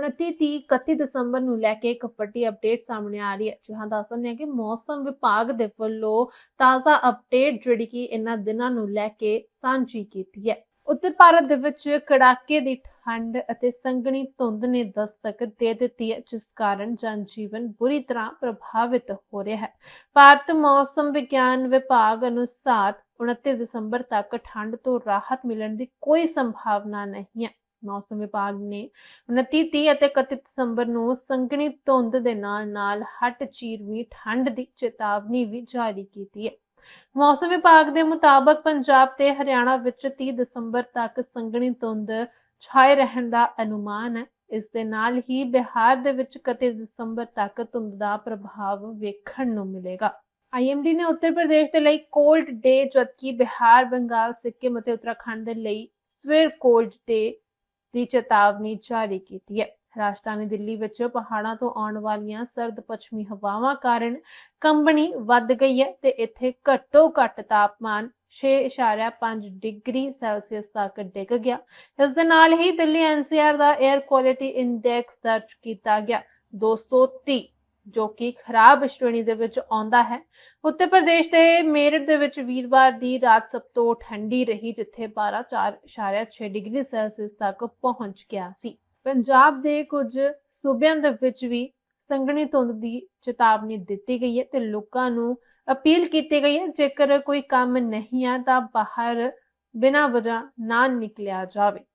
29 30 31 ਦਸੰਬਰ ਨੂੰ ਲੈ ਕੇ ਇੱਕ ਵੱਡੀ ਅਪਡੇਟ ਸਾਹਮਣੇ ਆ ਰਹੀ ਹੈ। ਜਹਾਂ ਦੱਸ ਦਿੰਦੇ ਕਿ ਮੌਸਮ ਵਿਭਾਗ ਦੇ ਵੱਲੋਂ ਤਾਜ਼ਾ ਅਪਡੇਟ ਜਿਹੜੀ ਕਿ ਇਹਨਾਂ ਦਿਨਾਂ ਨੂੰ ਲੈ ਕੇ ਸਾਂਝੀ ਕੀਤੀ ਹੈ। ਉੱਤਰ ਭਾਰਤ ਦੇ ਵਿੱਚ ਕੜਾਕੇ ਦੀ ਠੰਡ ਅਤੇ ਸੰਘਣੀ ਧੁੰਦ ਨੇ ਦਸਤਕ ਦੇ ਦਿੱਤੀ ਹੈ, ਜਿਸ ਕਾਰਨ ਜਨਜੀਵਨ ਬੁਰੀ ਤਰ੍ਹਾਂ ਪ੍ਰਭਾਵਿਤ ਹੋ ਰਿਹਾ ਹੈ। ਭਾਰਤ ਮੌਸਮ ਵਿਗਿਆਨ ਵਿਭਾਗ ਅਨੁਸਾਰ 29 ਦਸੰਬਰ ਤੱਕ ਠੰਡ ਤੋਂ ਰਾਹਤ ਮਿਲਣ ਦੀ ਕੋਈ ਸੰਭਾਵਨਾ ਨਹੀਂ ਹੈ। ਮੌਸਮ ਵਿਭਾਗ ਨੇ 29 30 ਅਤੇ 31 ਦਸੰਬਰ ਨੂੰ ਸੰਘਣੀ ਧੁੰਦ ਦੇ ਨਾਲ-ਨਾਲ ਹੱਟ ਚੀਰਵੀਂ ਠੰਡ ਦੀ ਚੇਤਾਵਨੀ ਵੀ ਜਾਰੀ ਕੀਤੀ ਹੈ। ਮੌਸਮ ਵਿਭਾਗ ਦੇ ਮੁਤਾਬਕ ਪੰਜਾਬ ਤੇ ਹਰਿਆਣਾ ਵਿੱਚ 30 ਦਸੰਬਰ ਤੱਕ ਸੰਘਣੀ ਧੁੰਦ ਛਾਏ ਰਹਿਣ ਦਾ ਅਨੁਮਾਨ ਹੈ। ਇਸ ਦੇ ਨਾਲ ਹੀ ਬਿਹਾਰ ਦੇ ਵਿੱਚ 31 ਦਸੰਬਰ ਤੱਕ ਧੁੰਦ ਦਾ ਪ੍ਰਭਾਵ ਵੇਖਣ ਨੂੰ ਮਿਲੇਗਾ। ਆਈਐਮਡੀ ਨੇ ਉੱਤਰ ਪ੍ਰਦੇਸ਼ ਦੇ ਲਈ ਕੋਲਡ ਡੇ ਜਦਕਿ ਬਿਹਾਰ, ਬੰਗਾਲ, ਸਿੱਕਮ ਅਤੇ ਉੱਤਰਾਖੰਡ ਦੇ ਲਈ ਸਵੇਰ ਕੋਲਡ ਡੇ ਦੀ ਚੇਤਾਵਨੀ ਜਾਰੀ ਕੀਤੀ ਹੈ। ਰਾਜਧਾਨੀ ਦਿੱਲੀ ਵਿੱਚ ਪਹਾੜਾਂ ਤੋਂ ਆਉਣ ਵਾਲੀਆਂ ਸਰਦ ਪੱਛਮੀ ਹਵਾਵਾਂ ਕਾਰਨ ਕੰਬਣੀ ਵੱਧ ਗਈ ਹੈ ਤੇ ਇੱਥੇ ਘੱਟੋ ਘੱਟ ਤਾਪਮਾਨ 6.5 ਡਿਗਰੀ ਸੈਲਸੀਅਸ ਤੱਕ ਡਿੱਗ ਗਿਆ। ਇਸ ਦੇ ਨਾਲ ਹੀ ਦਿੱਲੀ ਐਨਸੀਆਰ ਦਾ 에ਅਰ ਕੁਆਲਿਟੀ ਇੰਡੈਕਸ ਦਰਜ ਕੀਤਾ ਗਿਆ। 230 ਜੋ ਕਿ ਖਰਾਬ ਸ਼੍ਰੇਣੀ ਦੇ ਵਿੱਚ ਆਉਂਦਾ ਹੈ। ਉੱਤਰ ਪ੍ਰਦੇਸ਼ ਦੇ ਮੇਰਠ ਦੇ ਵਿੱਚ ਵੀਰਵਾਰ ਦੀ ਰਾਤ ਸਭ ਤੋਂ ਠੰਡੀ ਰਹੀ, ਜਿੱਥੇ 12.6 ਡਿਗਰੀ ਸੈਲਸੀਅਸ ਤੱਕ ਪਹੁੰਚ ਗਿਆ ਸੀ। ਪੰਜਾਬ ਦੇ ਕੁਝ ਸੂਬਿਆਂ ਦੇ ਵਿੱਚ ਵੀ ਸੰਘਣੀ ਧੁੰਦ ਦੀ ਚੇਤਾਵਨੀ ਦਿੱਤੀ ਗਈ ਹੈ ਤੇ ਲੋਕਾਂ ਨੂੰ ਅਪੀਲ ਕੀਤੀ ਗਈ ਹੈ, ਜੇਕਰ ਕੋਈ ਕੰਮ ਨਹੀਂ ਆ ਤਾਂ ਬਾਹਰ ਬਿਨਾਂ ਵਜ੍ਹਾ ਨਾ ਨਿਕਲਿਆ ਜਾਵੇ।